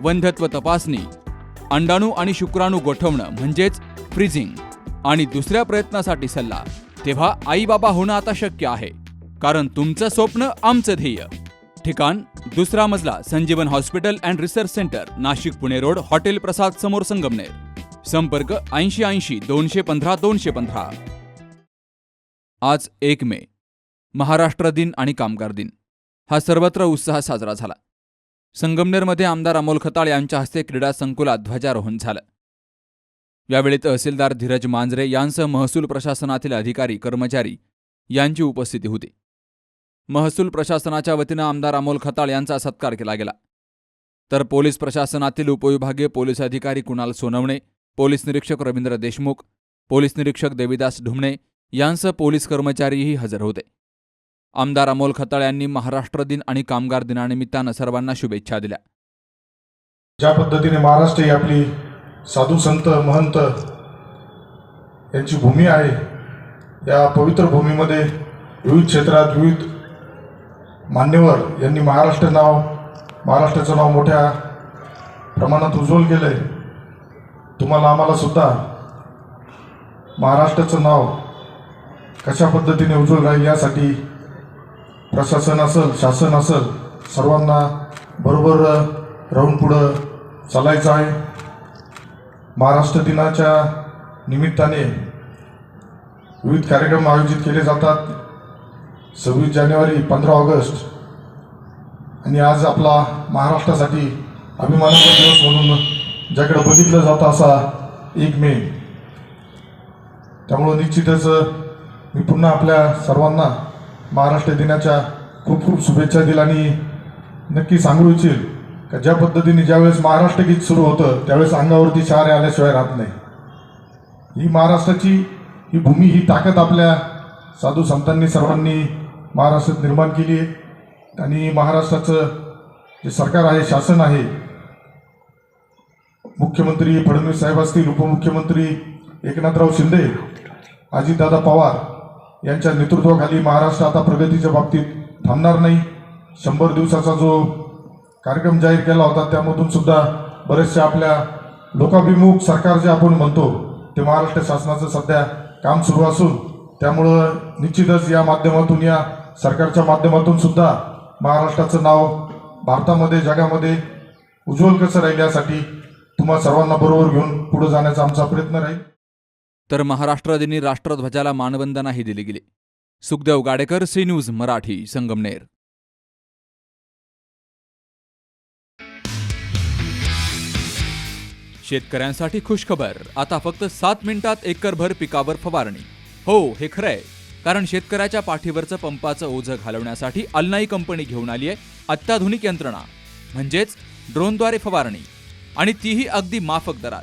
वंध्यत्व तपासणी अंडाणू आणि शुक्राणू गोठवणं म्हणजेच फ्रीजिंग आणि दुसऱ्या प्रयत्नासाठी सल्ला. तेव्हा आई बाबा होणं आता शक्य आहे कारण तुमचं स्वप्न आमचं ध्येय. ठिकाण दुसरा मजला Sanjivan hospital and research centre Nashik Pune road hotel Prasad समोर संगमनेर. संपर्क ऐंशी ऐंशी दोनशे पंधरा दोनशे पंधरा. आज एक मे महाराष्ट्र दिन आणि कामगार दिन. हा सर्वत्र उत्साह साजरा झाला. संगमनेरमध्ये आमदार अमोल खताळ यांच्या हस्ते क्रीडा संकुलात ध्वजारोहण झालं. यावेळी तहसीलदार धीरज मांजरे यांसह महसूल प्रशासनातील अधिकारी कर्मचारी यांची उपस्थिती होती. महसूल प्रशासनाच्या वतीनं आमदार अमोल खताळ यांचा सत्कार केला गेला. तर पोलीस प्रशासनातील उपविभागीय पोलीस अधिकारी कुणाल सोनवणे पोलीस निरीक्षक रवींद्र देशमुख पोलीस निरीक्षक देविदास ढुमणे यांसह पोलीस कर्मचारीही हजर होते. आमदार अमोल खताळ यांनी महाराष्ट्र दिन आणि कामगार दिनानिमित्तानं सर्वांना शुभेच्छा दिल्या. ज्या पद्धतीने महाराष्ट्र ही आपली साधू संत महंत यांची भूमी आहे या पवित्र भूमीमध्ये विविध क्षेत्रात विविध मान्यवर यांनी महाराष्ट्र नाव महाराष्ट्राचं नाव मोठ्या प्रमाणात उज्ज्वल केलं आहे तुम्हाला आम्हाला सुद्धा महाराष्ट्राचं नाव कशा पद्धतीने उज्ज्वल राहील यासाठी प्रशासन असेल शासन असेल सर्वांना बरोबर राहून पुढं चालायचं आहे. महाराष्ट्र दिनाच्या निमित्ताने विविध कार्यक्रम आयोजित केले जातात. सव्वीस जानेवारी पंधरा ऑगस्ट. आणि आज आपला महाराष्ट्रासाठी अभिमानाचा दिवस म्हणून ज्याकडे बघितलं जातं असा एक मे. त्यामुळं निश्चितच मी पुन्हा आपल्या सर्वांना महाराष्ट्र दिनाच्या खूप खूप शुभेच्छा दिल आणि नक्की सांगू इच्छिल का ज्या पद्धतीने ज्यावेळेस महाराष्ट्र गीत सुरू होतं त्यावेळेस अंगावरती शहारे आल्याशिवाय राहत नाही. ही महाराष्ट्राची ही भूमी ही ताकद आपल्या साधू संतांनी सर्वांनी महाराष्ट्रात निर्माण केली आहे. आणि महाराष्ट्राचं जे सरकार आहे शासन आहे मुख्यमंत्री फडणवीस साहेब असतील उपमुख्यमंत्री एकनाथराव शिंदे अजितदादा पवार यांच्या नेतृत्वाखाली महाराष्ट्र आता प्रगतीच्या बाबतीत थांबणार नाही. शंभर दिवसाचा जो कार्यक्रम जाहीर केला होता त्यामधून सुद्धा बरेचसे आपल्या लोकाभिमुख सरकार जे आपण म्हणतो ते महाराष्ट्र शासनाचं सध्या काम सुरू असून त्यामुळं निश्चितच या माध्यमातून या सरकारच्या माध्यमातून सुद्धा महाराष्ट्राचं नाव भारतामध्ये जगामध्ये उज्ज्वल कसं राहील यासाठी तुम्हा सर्वांना बरोबर घेऊन पुढे जाण्याचा आमचा प्रयत्न राहील. तर महाराष्ट्र दिनी राष्ट्रध्वजाला मानवंदनाही दिली गेली. Sukhdev Gadekar C news Marathi Sangamner. शेतकऱ्यांसाठी खुशखबर. आता फक्त सात मिनिटात एकरभर पिकावर फवारणी. हो हे खरंय. कारण शेतकऱ्याच्या पाठीवरचं पंपाचं ओझं घालवण्यासाठी अल्नाई कंपनी घेऊन आली आहे अत्याधुनिक यंत्रणा. म्हणजेच ड्रोनद्वारे फवारणी. आणि तीही अगदी माफक दरात.